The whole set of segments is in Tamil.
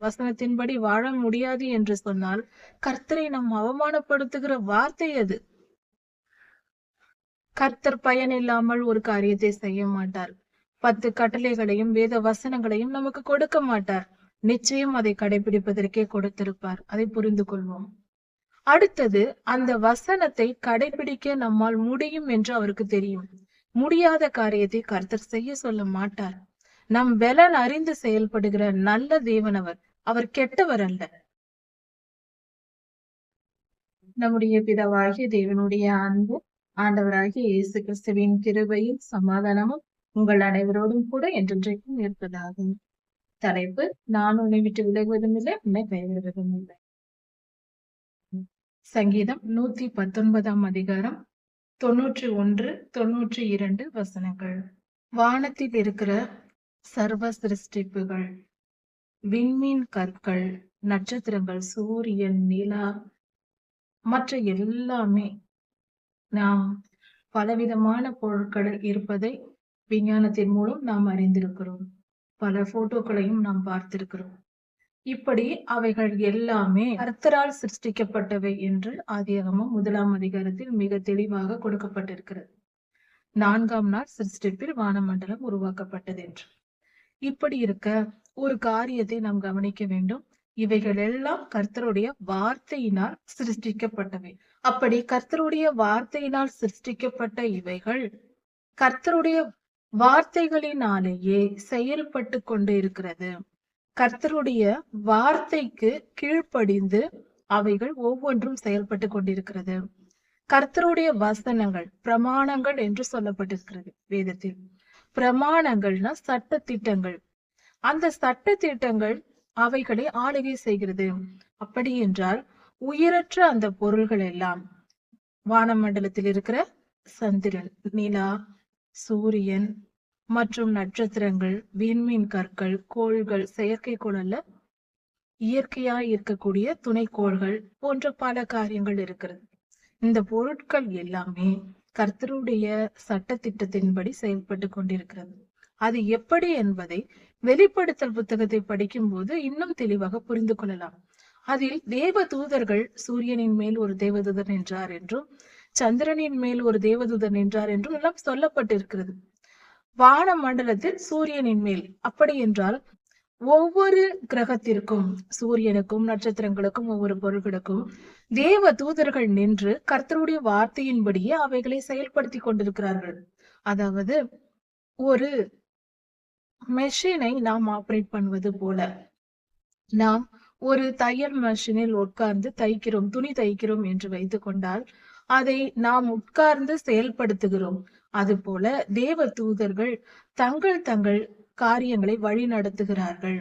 வசனத்தின்படி வாழ முடியாது என்று சொன்னால் கர்த்தரை நாம் அவமானப்படுத்துகிற வார்த்தை அது. கர்த்தர் பயன் இல்லாமல் ஒரு காரியத்தை செய்ய மாட்டார். பத்து கட்டளைகளையும் வேத வசனங்களையும் நமக்கு கொடுக்க மாட்டார். நிச்சயம் அதை கடைபிடிப்பதற்கே கொடுத்திருப்பார். அதை புரிந்து கொள்வோம். அடுத்தது அந்த வசனத்தை கடைபிடிக்க நம்மால் முடியும் என்று அவருக்கு தெரியும். முடியாத காரியத்தை கர்த்தர் செய்ய சொல்ல மாட்டார். நம் பலன் அறிந்து செயல்படுகிற நல்ல தேவனவர் அவர் கெட்டவர் அல்ல. நம்முடைய பிதவாகிய தேவனுடைய அன்பு ஆண்டவராகிய இயேசு கிறிஸ்துவின் கிருபையும் சமாதானமும் உங்கள் அனைவரோடும் கூட என்றென்றைக்கும் இருப்பதாகும் தலைப்பு நான் உன்னை விட்டு விலகுவதும் இல்லை உன்னை கைவிடுவதும் இல்லை. சங்கீதம் நூத்தி பத்தொன்பதாம் அதிகாரம் தொன்னூற்றி ஒன்று தொன்னூற்றி இரண்டு வசனங்கள். வானத்தில் இருக்கிற சர்வ சிருஷ்டிப்புகள். விண்மீன் கற்கள் நட்சத்திரங்கள் சூரியன் நிலா மற்ற எல்லாமே நாம் பலவிதமான பொருட்கள் இருப்பதை விஞ்ஞானத்தின் மூலம் நாம் அறிந்திருக்கிறோம். பல போட்டோக்களையும் நாம் பார்த்திருக்கிறோம். இப்படி அவைகள் எல்லாமே கர்த்தரால் சிருஷ்டிக்கப்பட்டவை என்று ஆதியாகமம் முதலாம் அதிகாரத்தில் மிக தெளிவாக கொடுக்கப்பட்டிருக்கிறது. நான்காம் நாள் சிருஷ்டிப்பில் வானமண்டலம் உருவாக்கப்பட்டது என்று இப்படி இருக்க ஒரு காரியத்தை நாம் கவனிக்க வேண்டும். இவைகள் எல்லாம் கர்த்தருடைய வார்த்தையினால் சிருஷ்டிக்கப்பட்டவை. அப்படி கர்த்தருடைய வார்த்தையினால் சிருஷ்டிக்கப்பட்ட இவைகள் கர்த்தருடைய வார்த்தைகளினாலேயே செயல்பட்டு கொண்டு இருக்கிறது கர்த்தருடைய வார்த்தைக்கு கீழ்ப்படிந்து அவைகள் ஒவ்வொன்றும் செயல்பட்டு கொண்டிருக்கிறது. கர்த்தருடைய வசனங்கள் பிரமாணங்கள் என்று சொல்லப்பட்டிருக்கிறது வேதத்தில். பிரமாணங்கள்னா சட்ட திட்டங்கள் அந்த சட்ட திட்டங்கள் அவைகளை ஆளுகை செய்கிறது. அப்படி என்றால் உயிரற்ற அந்த பொருள்கள் எல்லாம். வானமண்டலத்தில் இருக்கிற சந்திரன் நிலா சூரியன் மற்றும் நட்சத்திரங்கள் விண்மீன் கற்கள் கோள்கள் செயற்கைக்கோள் அல்ல இயற்கையாய் இருக்கக்கூடிய துணைக்கோள்கள் போன்ற பல காரியங்கள் இருக்கிறது. இந்த பொருட்கள் எல்லாமே கர்த்தருடைய சட்ட திட்டத்தின்படி செயல்பட்டு கொண்டிருக்கிறது. அது எப்படி என்பதை வெளிப்படுத்தல் புத்தகத்தை படிக்கும் போது இன்னும் தெளிவாக புரிந்து கொள்ளலாம். அதில் தேவ தூதர்கள் சூரியனின் மேல் ஒரு தேவதூதர் நின்றார் என்றும் சந்திரனின் மேல் ஒரு தேவதூதர் நின்றார் என்றும் எல்லாம் சொல்லப்பட்டிருக்கிறது. வான மண்டலத்தில் சூரியனின் மேல். அப்படி என்றால் ஒவ்வொரு கிரகத்திற்கும் சூரியனுக்கும் நட்சத்திரங்களுக்கும் ஒவ்வொரு பொருள்களுக்கும் தேவ தூதர்கள் நின்று கர்த்தருடைய வார்த்தையின்படியே அவைகளை செயல்படுத்தி கொண்டிருக்கிறார்கள். அதாவது ஒரு மெஷினை நாம் ஆப்ரேட் பண்ணுவது போல. நாம் ஒரு தையல் மெஷினில் உட்கார்ந்து தைக்கிறோம் துணி தைக்கிறோம் என்று வைத்துக்கொண்டால் அதை நாம் உட்கார்ந்து செயல்படுத்துகிறோம். அதுபோல தேவ தூதர்கள் தங்கள் தங்கள் காரியங்களை வழி நடத்துகிறார்கள்.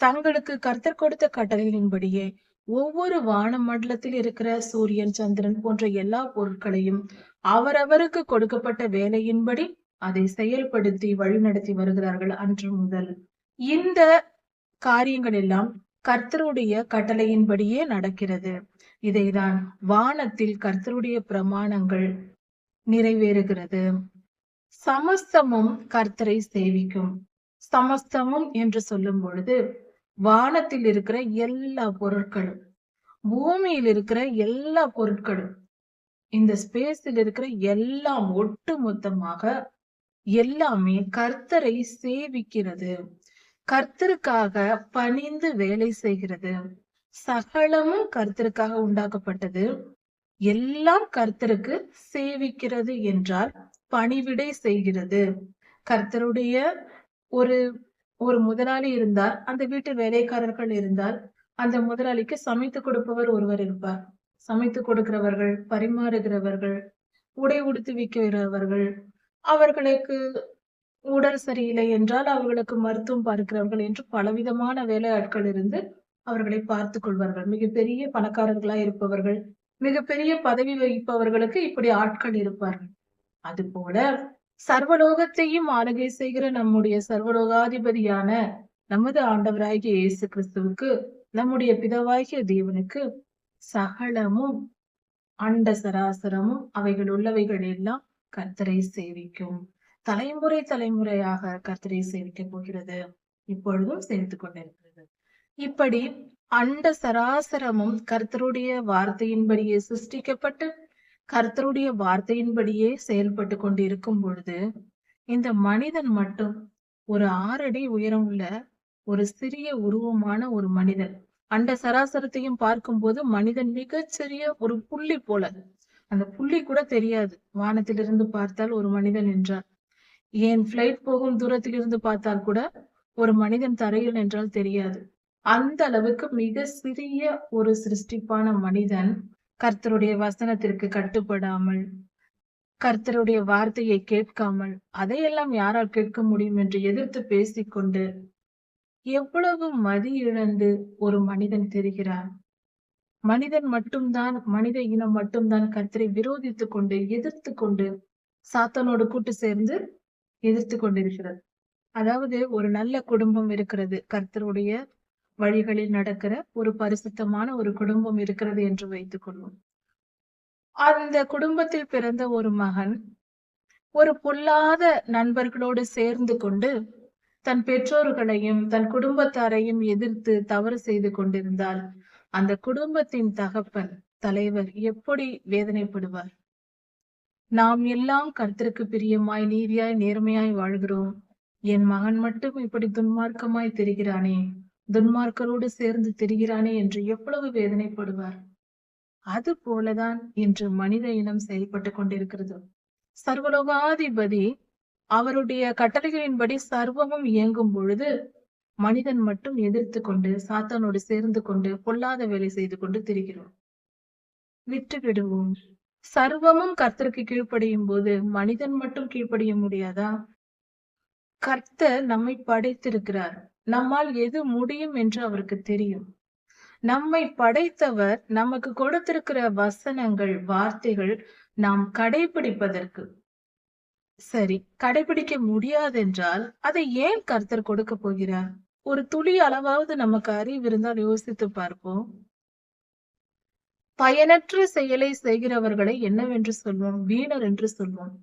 தங்களுக்கு கர்த்தர் கொடுத்த கட்டளையின்படியே ஒவ்வொரு வான மண்டலத்தில் இருக்கிற சூரியன் சந்திரன் போன்ற எல்லா பொருட்களையும் அவரவருக்கு கொடுக்கப்பட்ட வேலையின்படி அதை செயல்படுத்தி வழிநடத்தி வருகிறார்கள் அன்று முதல். இந்த காரியங்கள் எல்லாம் கர்த்தருடைய கட்டளையின்படியே நடக்கிறது. இதைதான் வானத்தில் கர்த்தருடைய பிரமாணங்கள் நிறைவேறுகிறது. சமஸ்தமும் கர்த்தரை சேவிக்கும். சமஸ்தமும் என்று சொல்லும் பொழுது வானத்தில் இருக்கிற எல்லா பொருட்களும் பூமியில் இருக்கிற எல்லா பொருட்களும் இந்த ஸ்பேஸில் இருக்கிற எல்லாம் ஒட்டு மொத்தமாக எல்லாமே கர்த்தரை சேவிக்கிறது. கர்த்தருக்காக பணிந்து வேலை செய்கிறது. சகலமும் கர்த்தருக்காக உண்டாக்கப்பட்டது. எல்லாம் கர்த்தருக்கு சேவிக்கிறது என்றால் பணிவிடை செய்கிறது. கர்த்தருடைய ஒரு ஒரு முதலாளி இருந்தால் அந்த வீட்டு வேலைக்காரர்கள் இருந்தால் அந்த முதலாளிக்கு சமைத்து கொடுப்பவர் ஒருவர் இருப்பார். சமைத்து கொடுக்கிறவர்கள் பரிமாறுகிறவர்கள் உடை உடுத்து விற்கிறவர்கள் அவர்களுக்கு உடல் சரியில்லை என்றால் அவர்களுக்கு மருத்துவம் பார்க்கிறவர்கள் என்று பலவிதமான வேலையாட்கள் இருந்து அவர்களை பார்த்து கொள்வார்கள். மிகப்பெரிய பணக்காரர்களா இருப்பவர்கள் மிகப்பெரிய பதவி வகிப்பவர்களுக்கு இப்படி ஆட்கள் இருப்பார்கள். அது போல சர்வலோகத்தையும் ஆளுகை செய்கிற நம்முடைய சர்வலோகாதிபதியான நமது ஆண்டவராகிய இயேசு கிறிஸ்துவுக்கு நம்முடைய பிதவாகிய தேவனுக்கு சகலமும் அண்ட சராசரமும் அவைகள் உள்ளவைகள் எல்லாம் கர்த்தரை சேவிக்கும். தலைமுறை தலைமுறையாக கர்த்தரை சேவிக்க போகிறது. இப்பொழுதும் சேவித்துக் கொண்டிருக்கிறது. இப்படி அண்ட சராசரமும் கர்த்தருடைய வார்த்தையின்படியே சிருஷ்டிக்கப்பட்டு கர்த்தருடைய வார்த்தையின்படியே செயல்பட்டு கொண்டிருக்கும் பொழுது இந்த மனிதன் மட்டும் ஒரு ஆறடி உயரம் உள்ள ஒரு சிறிய உருவமான ஒரு மனிதன். அண்ட சராசரத்தையும் பார்க்கும்போது மனிதன் மிகச்சிறிய ஒரு புள்ளி போல அந்த புள்ளி கூட தெரியாது. வானத்திலிருந்து பார்த்தால் ஒரு மனிதன் என்றார் ஏன் பிளைட் போகும் தூரத்திலிருந்து பார்த்தால் கூட ஒரு மனிதன் தரையில் என்றால் தெரியாது. அந்த அளவுக்கு மிக சிறிய ஒரு சிருஷ்டிப்பான மனிதன் கர்த்தருடைய வசனத்திற்கு கட்டுப்படாமல் கர்த்தருடைய வார்த்தையை கேட்காமல் அதையெல்லாம் யாரால் கேட்க முடியும் என்று எதிர்த்து பேசிக்கொண்டு எவ்வளவு மதி இழந்து ஒரு மனிதன் தெரிகிறான். மனிதன் மட்டும்தான் மனித இனம் மட்டும்தான் கர்த்தரை விரோதித்துக் கொண்டு எதிர்த்து கொண்டு சாத்தானோடு கூட்டு சேர்ந்து எதிர்த்து கொண்டிருக்கிறது. அதாவது ஒரு நல்ல குடும்பம் இருக்கிறது கர்த்தருடைய வழிகளில் நடக்கிற ஒரு பரிசுத்தமான ஒரு குடும்பம் இருக்கிறது என்று வைத்துக் கொள்வோம். அந்த குடும்பத்தில் பிறந்த ஒரு மகன் ஒரு பொல்லாத நண்பர்களோடு சேர்ந்து கொண்டு தன் பெற்றோர்களையும் தன் குடும்பத்தாரையும் எதிர்த்து தவறு செய்து கொண்டிருந்தால் அந்த குடும்பத்தின் தகப்பன் தலைவர் எப்படி வேதனைப்படுவார்? நாம் எல்லாம் கர்த்தருக்கு பிரியமாய் நீதியாய் நேர்மையாய் வாழ்கிறோம். என் மகன் மட்டும் இப்படி துன்மார்க்கமாய் தெரிகிறானே? துன்மார்க்கரோடு சேர்ந்து தெரிகிறானே என்று எவ்வளவு வேதனைப்படுவார்? அது போலதான் இன்று மனித இனம் செயல்பட்டு கொண்டிருக்கிறது. சர்வலோகாதிபதி அவருடைய கட்டளைகளின்படி சர்வமும் இயங்கும் பொழுது மனிதன் மட்டும் எதிர்த்து கொண்டு சாத்தானோடு சேர்ந்து கொண்டு பொல்லாத வேலை செய்து கொண்டு திரிகிறோம். விட்டு விடுவோம். சர்வமும் கர்த்தருக்கு கீழ்ப்படியும் போது மனிதன் மட்டும் கீழ்ப்படிய முடியாதா? கர்த்தர் நம்மை படைத்திருக்கிறார். நம்மால் எது முடியும் என்று அவருக்கு தெரியும். நம்மை படைத்தவர் நமக்கு கொடுத்திருக்கிற வசனங்கள் வார்த்தைகள் நாம் கடைபிடிப்பதற்கு சரி கடைபிடிக்க முடியாதென்றால் அதை ஏன் கர்த்தர் கொடுக்க போகிறார்? ஒரு துளி அளவாவது நமக்கு அறிவு இருந்தால் யோசித்து பார்ப்போம். பயனற்ற செயலை செய்கிறவர்களை என்னவென்று சொல்வோம்? வீணர் என்று சொல்வோம்.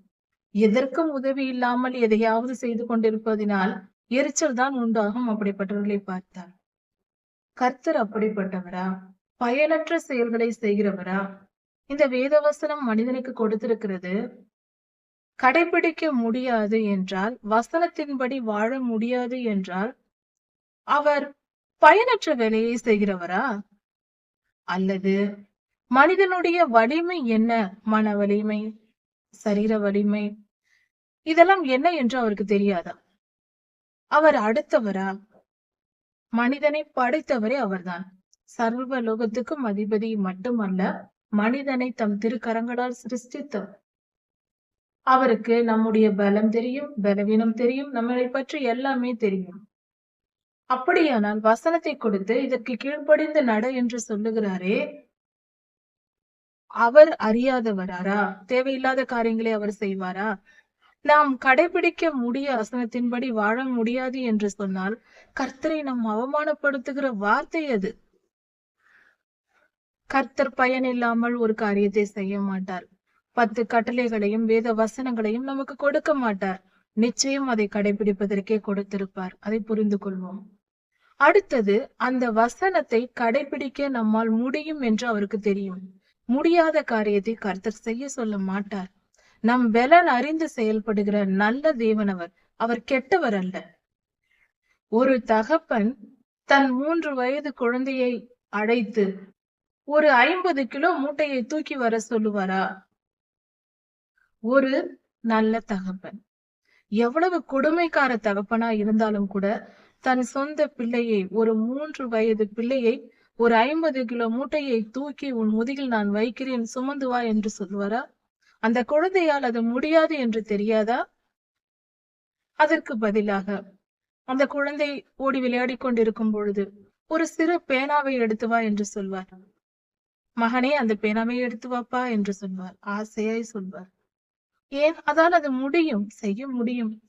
எதற்கும் உதவி இல்லாமல் எதையாவது செய்து கொண்டிருப்பதினால் எரிச்சல் தான் உண்டாகும் அப்படிப்பட்டவர்களை பார்த்தார் கர்த்தர் அப்படிப்பட்டவரா? பயனற்ற செயல்களை செய்கிறவரா? இந்த வேதவசனம் மனிதனுக்கு கொடுத்திருக்கிறது. கடைபிடிக்க முடியாது என்றால் வசனத்தின்படி வாழ முடியாது என்றால் அவர் பயனற்ற வேலையை செய்கிறவரா? அல்லது மனிதனுடைய வலிமை என்ன? மன வலிமை சரீர வலிமை இதெல்லாம் என்ன என்று அவருக்கு தெரியாதா? அவர் அடுத்தவரா? மனிதனை படைத்தவரே அவர்தான். சர்வ லோகத்துக்கும் அதிபதி மட்டுமல்ல மனிதனை தம் திருக்கரங்களால் சிருஷ்டித்தவர். அவருக்கு நம்முடைய பலம் தெரியும் பலவீனம் தெரியும் நம்மளை பற்றி எல்லாமே தெரியும். அப்படியானால் வசனத்தை கொடுத்து இதற்கு கீழ்ப்படிந்து நட என்று சொல்லுகிறாரே. அவர் அறியாதவராரா? தேவையில்லாத காரியங்களை அவர் செய்வாரா? நாம் கடைபிடிக்க முடிய வசனத்தின்படி வாழ முடியாது என்று சொன்னால் கர்த்தரை நாம் அவமானப்படுத்துகிற வார்த்தை அது. கர்த்தர் பயன் இல்லாமல் ஒரு காரியத்தை செய்ய மாட்டார். பத்து கட்டளைகளையும் வேத வசனங்களையும் நமக்கு கொடுக்க மாட்டார். நிச்சயம் அதை கடைபிடிப்பதற்கே கொடுத்திருப்பார். அதை புரிந்து கொள்வோம். அடுத்தது அந்த வசனத்தை கடைபிடிக்க நம்மால் முடியும் என்று அவருக்கு தெரியும். முடியாத காரியத்தை கர்த்தர் செய்ய சொல்ல மாட்டார். நம் பலன் அறிந்து செயல்படுகிற நல்ல தேவனவர் அவர் கெட்டவர் அல்ல. ஒரு தகப்பன் தன் மூன்று வயது குழந்தையை அழைத்து ஒரு ஐம்பது கிலோ மூட்டையை தூக்கி வர சொல்லுவாரா? ஒரு நல்ல தகப்பன். எவ்வளவு கொடுமைக்கார தகப்பனா இருந்தாலும் கூட தன் சொந்த பிள்ளையை ஒரு மூன்று வயது பிள்ளையை ஒரு ஐம்பது கிலோ மூட்டையை தூக்கி உன் முதுகில் நான் வைக்கிறேன் சுமந்து வா என்று சொல்வாரா அந்த குழந்தையால் அது முடியாது என்று தெரியாதா? அதற்கு பதிலாக அந்த குழந்தை ஓடி விளையாடி கொண்டிருக்கும் பொழுது ஒரு சிறு பேனாவை எடுத்து வா என்று சொல்வார். மகனே அந்த பேனாவை எடுத்து வாப்பா என்று சொல்வார். ஆசையாய் சொல்வார். ஏன்? அதால் அது முடியும் செய்ய முடியும்.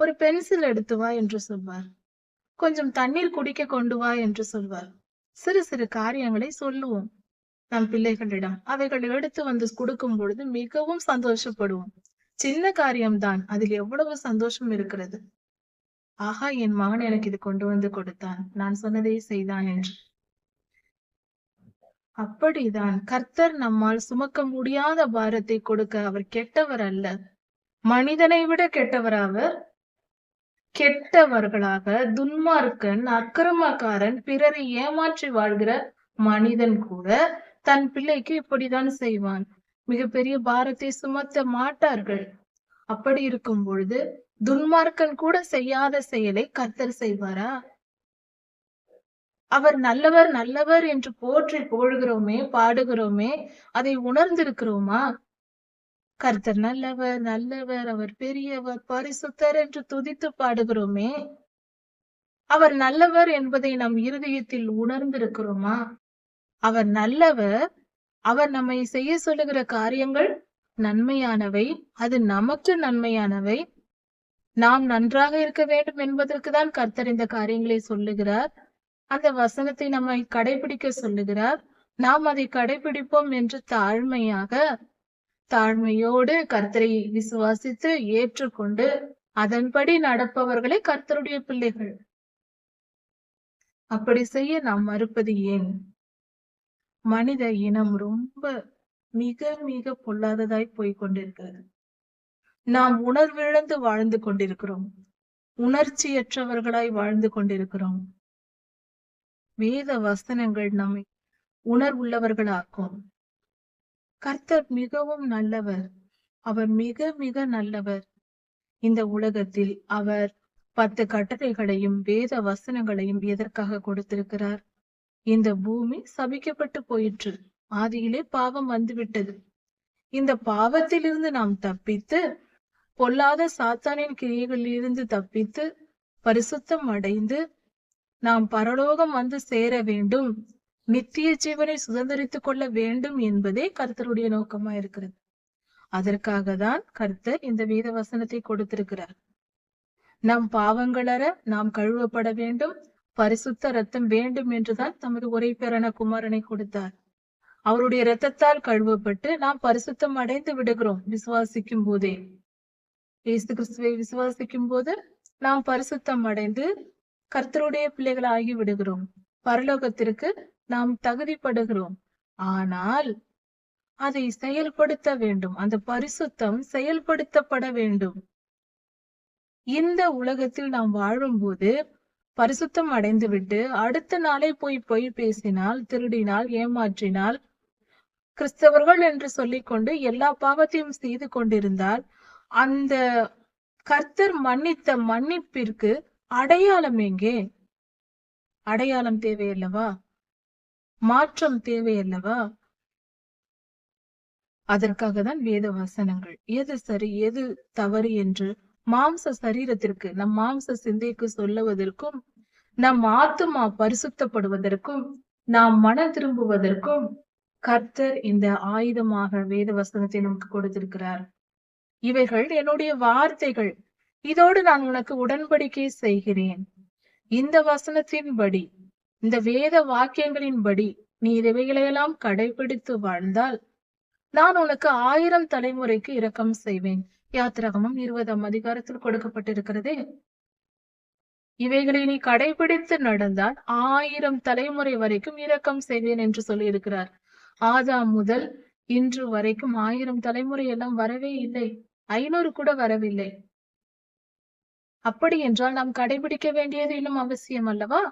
ஒரு பென்சில் எடுத்து வா என்று சொல்வார். கொஞ்சம் தண்ணீர் குடிக்க கொண்டு வா என்று சொல்வார். சிறு சிறு காரியங்களை சொல்லுவோம். நம் பிள்ளைகளிடம் அவைகள் எடுத்து வந்து கொடுக்கும் பொழுது மிகவும் சந்தோஷப்படுவோம். சின்ன காரியம்தான் அதில் எவ்வளவு சந்தோஷம் இருக்கிறது? ஆஹா என் மகன் எனக்கு இது கொண்டு வந்து கொடுத்தான். நான் சொன்னதை செய்தான் என்று. அப்படிதான் கர்த்தர் நம்மால் சுமக்க முடியாத பாரத்தை கொடுக்க அவர் கெட்டவர் அல்ல. மனிதனை விட கெட்டவர் அவர் கெட்டவர்களாக துன்மார்க்கன் அக்கிரமக்காரன் பிறரை ஏமாற்றி வாழ்கிற மனிதன் கூட தன் பிள்ளைக்கு இப்படிதான் செய்வான். மிகப்பெரிய பாரத்தை சுமத்த மாட்டார்கள். அப்படி இருக்கும் பொழுது துன்மார்க்கன் கூட செய்யாத செயலை கத்தர் செய்வாரா? அவர் நல்லவர் நல்லவர் என்று போற்றி போழுகிறோமே பாடுகிறோமே அதை உணர்ந்திருக்கிறோமா? கர்த்தர் நல்லவர் நல்லவர் அவர் பெரியவர் பரிசுத்தர் என்று துதித்து பாடுகிறோமே. அவர் நல்லவர் என்பதை நம் இருதயத்தில் உணர்ந்திருக்கிறோமா? அவர் நல்லவர் அவர் நம்மை செய்ய சொல்லுகிற காரியங்கள் நன்மையானவை அது நமக்கு நன்மையானவை. நாம் நன்றாக இருக்க வேண்டும் என்பதற்கு தான் கர்த்தர் இந்த காரியங்களை சொல்லுகிறார். அந்த வசனத்தை நம்மை கடைபிடிக்க சொல்லுகிறார். நாம் அதை கடைபிடிப்போம் என்று தாழ்மையாக தாழ்மையோடு கர்த்தரை விசுவாசித்து ஏற்றுக்கொண்டு அதன்படி நடப்பவர்களே கர்த்தருடைய பிள்ளைகள். அப்படி செய்ய நாம் மறுப்பது ஏன்? மனித இனம் ரொம்ப மிக மிக பொல்லாததாய் போய் கொண்டிருக்கிறது. நாம் உணர்விழந்து வாழ்ந்து கொண்டிருக்கிறோம். உணர்ச்சியற்றவர்களாய் வாழ்ந்து கொண்டிருக்கிறோம். வேத வசனங்கள் நம்மை உணர்வுள்ளவர்களாக்கும். கர்த்தர் மிகவும் நல்லவர். அவர் மிக மிக நல்லவர். இந்த உலகத்தில் அவர் பத்து கட்டளைகளையும் வேத வசனங்களையும் எதற்காக கொடுத்திருக்கிறார்? இந்த பூமி சபிக்கப்பட்டு போயிற்று. ஆதியிலே பாவம் வந்துவிட்டது. இந்த பாவத்திலிருந்து நாம் தப்பித்து பொல்லாத சாத்தானின் கிரியைகளில் இருந்து தப்பித்து பரிசுத்தம் அடைந்து நாம் பரலோகம் வந்து சேர வேண்டும். நித்திய ஜீவனை சுதந்திரித்துக் கொள்ள வேண்டும் என்பதே கர்த்தருடைய நோக்கமா இருக்கிறது. அதற்காக தான் கர்த்தர் இந்த வேத வசனத்தை கொடுத்திருக்கிறார். நம் பாவங்களற நாம் கழுவப்பட வேண்டும் பரிசுத்த ரத்தம் வேண்டும் என்றுதான் தமது ஒரே பேரான குமாரனை கொடுத்தார். அவருடைய இரத்தத்தால் கழுவப்பட்டு நாம் பரிசுத்தம் அடைந்து விடுகிறோம் விசுவாசிக்கும் போதே. இயேசு கிறிஸ்துவை விசுவாசிக்கும் போது நாம் பரிசுத்தம் அடைந்து கர்த்தருடைய பிள்ளைகள் ஆகி விடுகிறோம். பரலோகத்திற்கு நாம் தகுதிப்படுகிறோம். ஆனால் அதை செயல்படுத்த வேண்டும். அந்த பரிசுத்தம் செயல்படுத்தப்பட வேண்டும். இந்த உலகத்தில் நாம் வாழும்போது பரிசுத்தம் அடைந்துவிட்டு அடுத்த நாளே போய் பொய் பேசினால் திருடினால் ஏமாற்றினால் கிறிஸ்தவர்கள் என்று சொல்லிக்கொண்டு எல்லா பாவத்தையும் செய்து கொண்டிருந்தால் அந்த கர்த்தர் மன்னித்த மன்னிப்பிற்கு அடையாளம் எங்கே? அடையாளம் தேவையல்லவா? மாற்றம் தேவையல்லவா? அதற்காக தான் வேத வசனங்கள். எது சரி எது தவறு என்று மாம்ச சரீரத்திற்கு நம் மாம்ச சிந்தைக்கு சொல்லுவதற்கும் நம் ஆத்துமா பரிசுத்தப்படுவதற்கும் நாம் மன திரும்புவதற்கும் கர்த்தர் இந்த ஆயுதமாக வேத வசனத்தை நமக்கு கொடுத்திருக்கிறார். இவைகள் என்னுடைய வார்த்தைகள். இதோடு நான் உனக்கு உடன்படிக்கை செய்கிறேன். இந்த வசனத்தின்படி இந்த வேத வாக்கியங்களின்படி நீ இவைகளையெல்லாம் கடைபிடித்து வாழ்ந்தால் நான் உனக்கு ஆயிரம் தலைமுறைக்கு இரக்கம் செய்வேன். யாத்திரகமும் இருபதாம் அதிகாரத்தில் கொடுக்கப்பட்டிருக்கிறதே. இவைகளை நீ கடைபிடித்து நடந்தால் ஆயிரம் தலைமுறை வரைக்கும் இரக்கம் செய்வேன் என்று சொல்லியிருக்கிறார். ஆதாம் முதல் இன்று வரைக்கும் ஆயிரம் தலைமுறை எல்லாம் வரவே இல்லை. ஐநூறு கூட வரவில்லை. அப்படி என்றால் நாம் கடைபிடிக்க வேண்டியது இன்னும் அவசியம் அல்லவா?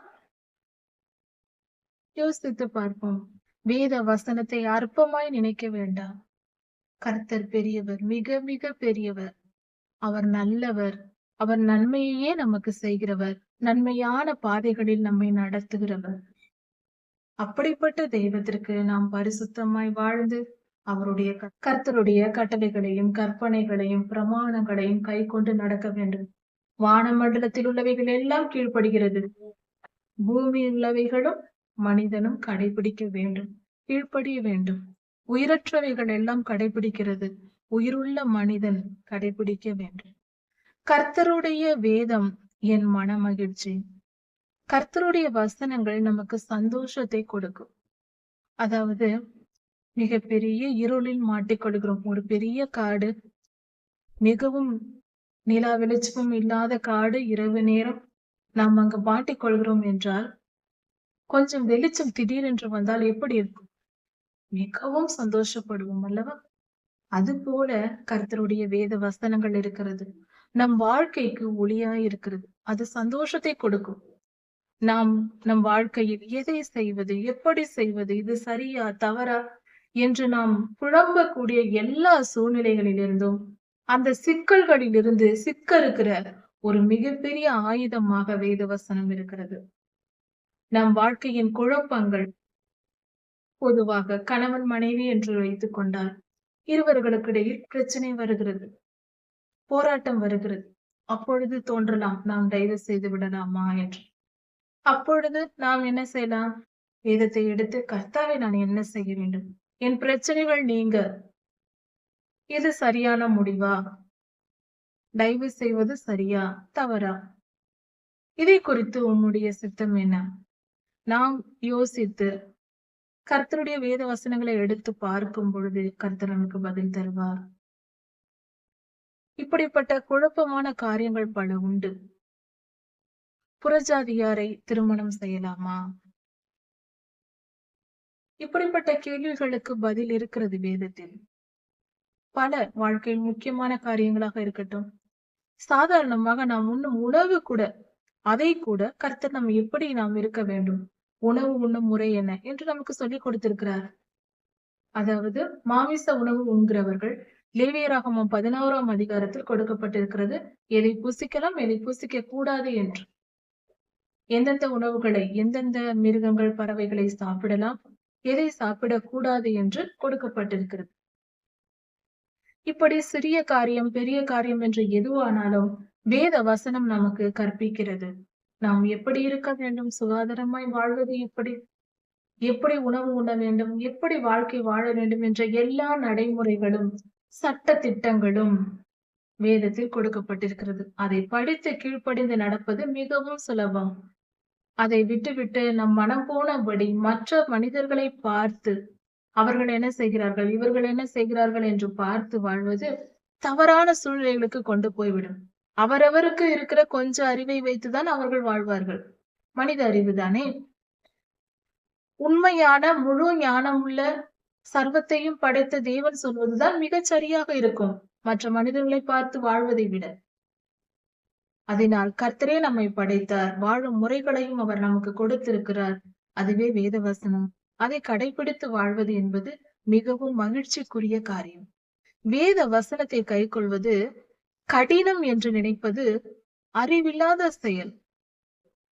யோசித்து பார்ப்போம். வேத வசனத்தை அற்பமாய் நினைக்க வேண்டாம். கர்த்தர் பெரியவர் மிக மிக பெரியவர். அவர் நல்லவர். அவர் நன்மையையே நமக்கு செய்கிறவர். நன்மையான பாதைகளில் நம்மை நடத்துகிறவர். அப்படிப்பட்ட தெய்வத்திற்கு நாம் பரிசுத்தமாய் வாழ்ந்து அவருடைய கர்த்தருடைய கட்டளைகளையும் கற்பனைகளையும் பிரமாணங்களையும் கை கொண்டு நடக்க வேண்டும். வானமண்டலத்தில் உள்ளவைகள் எல்லாம் கீழ்ப்படுகிறது. பூமியில் உள்ளவைகளும் மனிதனும் கடைபிடிக்க வேண்டும் கீழ்ப்படிய வேண்டும். உயிரற்றவைகள் எல்லாம் கடைபிடிக்கிறது. உயிருள்ள மனிதன் கடைபிடிக்க வேண்டும். கர்த்தருடைய வேதம் என் மன மகிழ்ச்சி கர்த்தருடைய வசனங்கள் நமக்கு சந்தோஷத்தை கொடுக்கும். அதாவது மிகப்பெரிய இருளில் மாட்டிக்கொள்கிறோம். ஒரு பெரிய காடு மிகவும் நிலா வெளிச்சமும் இல்லாத காடு இரவு நேரம் நாம் அங்கு மாட்டிக் கொள்கிறோம் என்றால் கொஞ்சம் வெளிச்சம் திடீரென்று வந்தால் எப்படி இருக்கும்? மிகவும் சந்தோஷப்படுவோம் அல்லவா? அது போல கர்த்தருடைய வேத வசனங்கள் இருக்கிறது. நம் வாழ்க்கைக்கு ஒளியா இருக்கிறது. அது சந்தோஷத்தை கொடுக்கும். நாம் நம் வாழ்க்கையில் எதை செய்வது எப்படி செய்வது இது சரியா தவறா என்று நாம் குழம்பக்கூடிய எல்லா சூழ்நிலைகளிலிருந்தும் அந்த சிக்கல்களிலிருந்து சிக்க இருக்கிற ஒரு மிகப்பெரிய ஆயுதமாக வேத வசனம் இருக்கிறது. நம் வாழ்க்கையின் குழப்பங்கள். பொதுவாக கணவன் மனைவி என்று வைத்துக் கொண்டால் இருவர்களுக்கு இடையில் பிரச்சனை வருகிறது. போராட்டம் வருகிறது. அப்பொழுது தோன்றலாம் நாம் தயவு செய்து விடலாமா என்று. அப்பொழுது நாம் என்ன செய்யலாம்? வேதத்தை எடுத்து கர்த்தாவை நான் என்ன செய்ய வேண்டும்? என் பிரச்சனைகள் நீங்க. இது சரியான முடிவா? தயவு செய்வது சரியா? தவறா? இதை குறித்து உம்முடைய சித்தம் என்ன? நாம் யோசித்து கர்த்தருடைய வேத வசனங்களை எடுத்து பார்க்கும் பொழுது கர்த்தர் நமக்கு பதில் தருவார். இப்படிப்பட்ட குழப்பமான காரியங்கள் பல உண்டு. புறஜாதியாரை திருமணம் செய்யலாமா? இப்படிப்பட்ட கேள்விகளுக்கு பதில் இருக்கிறது வேதத்தில். பல வாழ்க்கையில் முக்கியமான காரியங்களாக இருக்கட்டும். சாதாரணமாக நாம் உண்ணும் உணவு கூட அதை கூட கர்த்தர் நம்ம எப்படி நாம் இருக்க வேண்டும்? உணவு உண்ணும் முறை என்ன? என்று நமக்கு சொல்லிக் கொடுத்திருக்கிறார். அதாவது மாமிச உணவு உண்கிறவர்கள் லேவியராகமம் பதினோராம் அதிகாரத்தில் கொடுக்கப்பட்டிருக்கிறது எதை புசிக்கலாம் எதை புசிக்க கூடாது என்று. எந்தெந்த உணவுகளை எந்தெந்த மிருகங்கள் பறவைகளை சாப்பிடலாம் எதை சாப்பிடக்கூடாது என்று கொடுக்கப்பட்டிருக்கிறது. இப்படி சிறிய காரியம் பெரிய காரியம் என்று எதுவானாலும் வேத வசனம் நமக்கு கற்பிக்கிறது. நாம் எப்படி இருக்க வேண்டும்? சுகாதாரமாய் வாழ்வது எப்படி? எப்படி உணவு உண்ண வேண்டும்? எப்படி வாழ்க்கை வாழ வேண்டும்? என்ற எல்லா நடைமுறைகளும் சட்ட திட்டங்களும் வேதத்தில் கொடுக்கப்பட்டிருக்கிறது. அதை படித்து கீழ்ப்படிந்து நடப்பது மிகவும் சுலபம். அதை விட்டுவிட்டு நம் மனம் போனபடி மற்ற மனிதர்களை பார்த்து அவர்கள் என்ன செய்கிறார்கள்? இவர்கள் என்ன செய்கிறார்கள்? என்று பார்த்து வாழ்வது தவறான சூழ்நிலைகளுக்கு கொண்டு போய்விடும். அவரவருக்கு இருக்கிற கொஞ்ச அறிவை வைத்துதான் அவர்கள் வாழ்வார்கள். மனித அறிவு தானே? உண்மையான முழு ஞானம் உள்ள சர்வத்தையும் படைத்த தேவன் சொல்வதுதான் மிகச் சரியாக இருக்கும். மற்ற மனிதர்களை பார்த்து வாழ்வதை விட. அதனால் கர்த்தரே நம்மை படைத்தார். வாழும் முறைகளையும் அவர் நமக்கு கொடுத்திருக்கிறார். அதுவே வேத வசனம் அதை கடைபிடித்து வாழ்வது என்பது மிகவும் மகிழ்ச்சிக்குரிய காரியம். வேத வசனத்தை கைக்கொள்வது கடினம் என்று நினைப்பது அறிவில்லாத செயல்.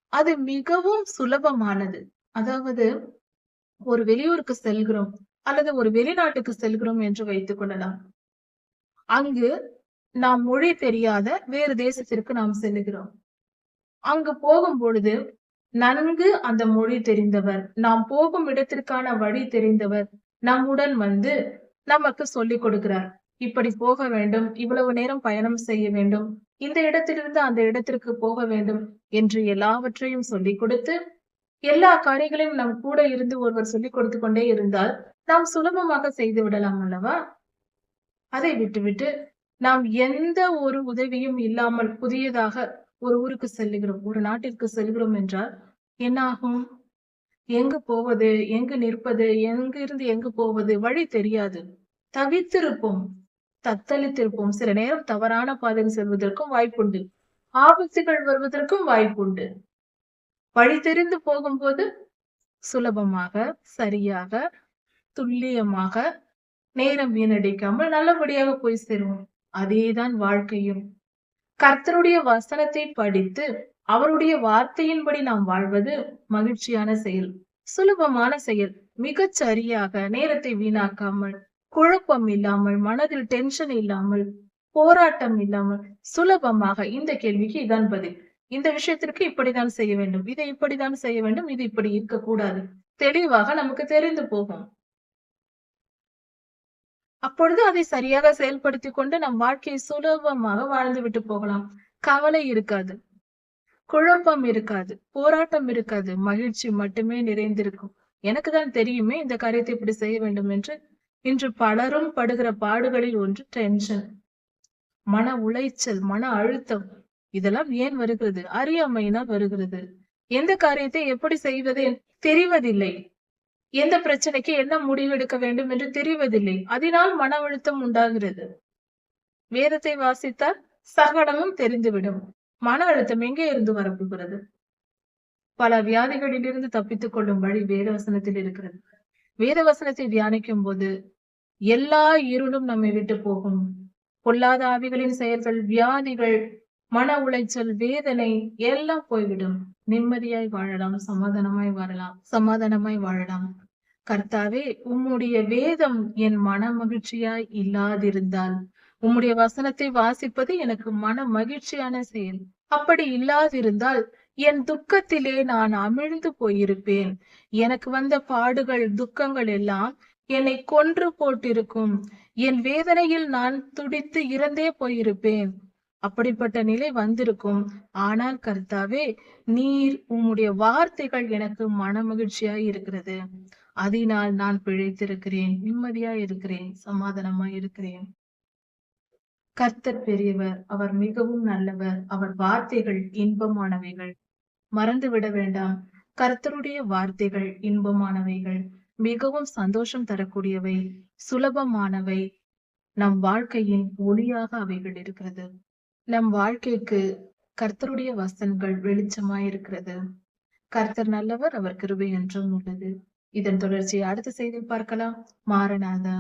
அது மிகவும் சுலபமானது. அதாவது ஒரு வெளியூருக்கு செல்கிறோம் அல்லது ஒரு வெளிநாட்டுக்கு செல்கிறோம் என்று வைத்துக் கொள்ளலாம். அங்கு நாம் மொழி தெரியாத வேறு தேசத்திற்கு நாம் செல்லுகிறோம். அங்கு போகும் பொழுது நன்கு அந்த மொழி தெரிந்தவர் நாம் போகும் இடத்திற்கான வழி தெரிந்தவர் நம்முடன் வந்து நமக்கு சொல்லிக் கொடுக்கிறார். இப்படி போக வேண்டும். இவ்வளவு நேரம் பயணம் செய்ய வேண்டும். இந்த இடத்திலிருந்து அந்த இடத்திற்கு போக வேண்டும் என்று எல்லாவற்றையும் சொல்லிக் கொடுத்து எல்லா காரியங்களையும் நம் கூட இருந்து ஒருவர் சொல்லிக் கொடுத்து கொண்டே இருந்தால் நாம் சுலபமாக செய்து விடலாம் அல்லவா? அதை விட்டுவிட்டு நாம் எந்த ஒரு உதவியும் இல்லாமல் புதியதாக ஒரு ஊருக்கு செல்லுகிறோம் ஒரு நாட்டிற்கு செல்கிறோம் என்றால் என்ன ஆகும் எங்கு போவது? எங்கு நிற்பது? எங்கு இருந்து எங்கு போவது? வழி தெரியாது. தவித்திருப்போம். தத்தளித்திருப்போம். சில நேரம் தவறான பாதையில் செல்வதற்கும் வாய்ப்புண்டு. ஆபத்துகள் வருவதற்கும் வாய்ப்புண்டு. வழி தெரிந்து போகும்போது சுலபமாக சரியாக துல்லியமாக நேரம் வீணடிக்காமல் நல்லபடியாக போய் சேருவோம். அதேதான் வாழ்க்கையும். கர்த்தருடைய வசனத்தை படித்து அவருடைய வார்த்தையின்படி நாம் வாழ்வது மகிழ்ச்சியான செயல் சுலபமான செயல் மிகச் சரியாக நேரத்தை வீணாக்காமல் குழப்பம் இல்லாமல் மனதில் டென்ஷன் இல்லாமல் போராட்டம் இல்லாமல் சுலபமாக இந்த கேள்விக்கு இதான் பதில். இந்த விஷயத்திற்கு இப்படிதான் செய்ய வேண்டும் இதை இப்படிதான் செய்ய வேண்டும் இது இப்படி இருக்கக்கூடாது. தெளிவாக நமக்கு தெரிந்து போகும். அப்பொழுது அதை சரியாக செயல்படுத்திக் கொண்டு நம் வாழ்க்கையை சுலபமாக வாழ்ந்து விட்டு போகலாம். கவலை இருக்காது. குழப்பம் இருக்காது. போராட்டம் இருக்காது. மகிழ்ச்சி மட்டுமே நிறைந்திருக்கும். எனக்கு தான் தெரியுமே இந்த காரியத்தை இப்படி செய்ய வேண்டும் என்று. இன்று பலரும் படுகிற பாடுகளில் ஒன்று டென்ஷன் மன உளைச்சல் மன அழுத்தம். இதெல்லாம் ஏன் வருகிறது? அறியாமையினால் வருகிறது. எந்த காரியத்தை எப்படி செய்வது தெரிவதில்லை. எந்த பிரச்சனைக்கு என்ன முடிவெடுக்க வேண்டும் என்று தெரிவதில்லை. அதனால் மன அழுத்தம் உண்டாகிறது. வேதத்தை வாசித்தால் சகடமும் தெரிந்துவிடும். மன அழுத்தம் எங்கே இருந்து வரப்போகிறது? பல வியாதிகளிலிருந்து தப்பித்துக் கொள்ளும் வழி வேதவசனத்தில் இருக்கிறது. வேதவசனத்தை தியானிக்கும் போது எல்லா இருளும் நம்மை விட்டு போகும். பொல்லாத ஆவிகளின் செயல்கள் வியாதிகள் மன உளைச்சல் வேதனை எல்லாம் போய்விடும். நிம்மதியாய் வாழலாம் சமாதானமாய் வாழலாம் சமாதானமாய் வாழலாம். கர்த்தாவே உம்முடைய வேதம் என் மன மகிழ்ச்சியாய் இல்லாதிருந்தால் உம்முடைய வசனத்தை வாசிப்பது எனக்கு மன மகிழ்ச்சியான செயல். அப்படி இல்லாதிருந்தால் என் துக்கத்திலே நான் அமிழ்ந்து போயிருப்பேன். எனக்கு வந்த பாடுகள் துக்கங்கள் எல்லாம் என்னை கொன்று போட்டிருக்கும். என் வேதனையில் நான் துடித்து இறந்தே போயிருப்பேன். அப்படிப்பட்ட நிலை வந்திருக்கும். ஆனால் கர்த்தாவே நீர் உம்முடைய வார்த்தைகள் எனக்கு மன மகிழ்ச்சியா இருக்கிறது. அதனால் நான் பிழைத்திருக்கிறேன். நிம்மதியா இருக்கிறேன். சமாதானமா இருக்கிறேன். கர்த்தர் பெரியவர் அவர் மிகவும் நல்லவர். அவர் வார்த்தைகள் இன்பமானவைகள். மறந்து விட வேண்டாம். கர்த்தருடைய வார்த்தைகள் இன்பமானவைகள் மிகவும் சந்தோஷம் தரக்கூடியவை சுலபமானவை. நம் வாழ்க்கையின் ஒளியாக அவைகள் இருக்கிறது. நம் வாழ்க்கைக்கு கர்த்தருடைய வசனங்கள் வெளிச்சமாய் இருக்கிறது. கர்த்தர் நல்லவர் அவர் கிருபை என்றும் உள்ளது. இதன் தொடர்ச்சியை அடுத்த செய்தியில் பார்க்கலாம். மாரநாதா